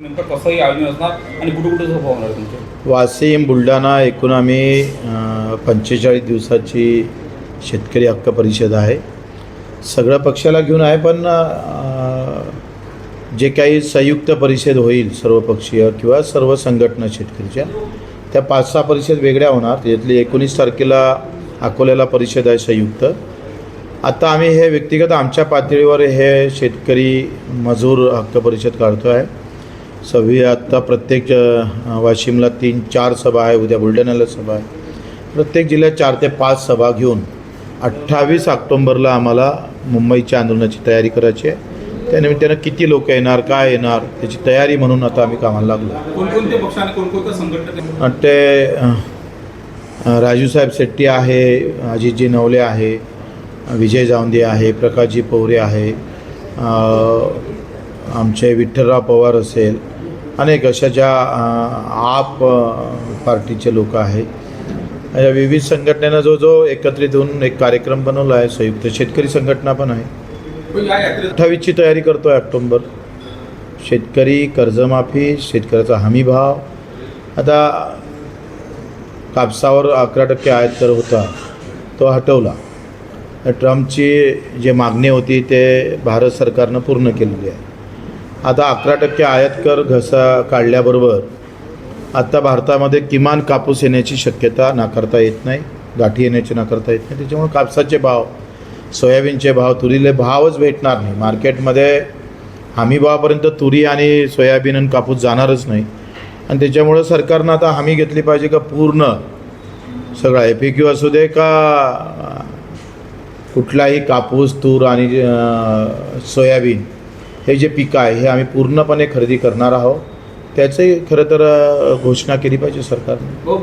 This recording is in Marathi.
नंतर कसंही आयोजन असणार आणि कुठे कुठे सभा होणार तुमचे? वाशिम बुलढाणा एकूण आम्ही पंचेचाळीस दिवसाची शेतकरी हक्क परिषद आहे. सगळं पक्षाला घेऊन आहे पण जे काही संयुक्त परिषद होईल सर्वपक्षीय किंवा सर्व संघटना शेतकरीच्या त्या पाच सहा परिषद वेगळ्या होणार. त्याच्यातली एकोणीस तारखेला अकोल्याला परिषद आहे संयुक्त. आता आम्ही हे व्यक्तिगत आमच्या पातळीवर हे शेतकरी मजूर हक्क परिषद काढतो आहे सव्वी आत्ता प्रत्येक वाशिमला तीन चार सभा आहे. उद्या बुलढाण्याला सभा आहे. प्रत्येक जिल्ह्यात चार ते पाच सभा घेऊन अठ्ठावीस ऑक्टोंबरला आम्हाला मुंबईच्या आंदोलनाची तयारी करायची आहे. त्यानिमित्तानं किती लोक येणार काय येणार त्याची तयारी म्हणून आता आम्ही कामाला लागलो संघटना ते राजूसाहेब शेट्टी आहे अजितजी नवले आहे विजय जावंदे आहे प्रकाशजी पवरे आहे आमचे विठ्ठलराव पवार असेल अनेक अशा ज्या आप पार्टीचे लोक आहे या विविध संघटनेनं जो जो एकत्रित होऊन एक कार्यक्रम बनवला आहे संयुक्त शेतकरी संघटना पण आहे. अठ्ठावीसची तयारी करतो आहे ऑक्टोंबर. शेतकरी कर्जमाफी शेतकऱ्याचा हमी भाव. आता कापसावर अकरा टक्के आयात कर होता तो हटवला. ट्रम्पची जे मागणी होती ते भारत सरकारनं पूर्ण केलेली आहे. आता अकरा टक्के आयात कर घसा काढल्याबरोबर आता भारतामध्ये किमान कापूस येण्याची शक्यता नाकारता येत नाही गाठी येण्याची नाकारता येत नाही. त्याच्यामुळे कापसाचे भाव सोयाबीनचे भाव तुरीले भावच भेटणार नाही. मार्केटमध्ये हमी भावापर्यंत तुरी आणि सोयाबीन आणि कापूस जाणारच नाही. आणि त्याच्यामुळं सरकारनं आता हमी घेतली पाहिजे का पूर्ण सगळा? एफ क्यू असू दे का कुठलाही कापूस तूर आणि सोयाबीन हे जे पिकं आहे हे आम्ही पूर्णपणे खरेदी करणार आहोत. त्याचंही खरं तर घोषणा केली पाहिजे सरकारने. हो,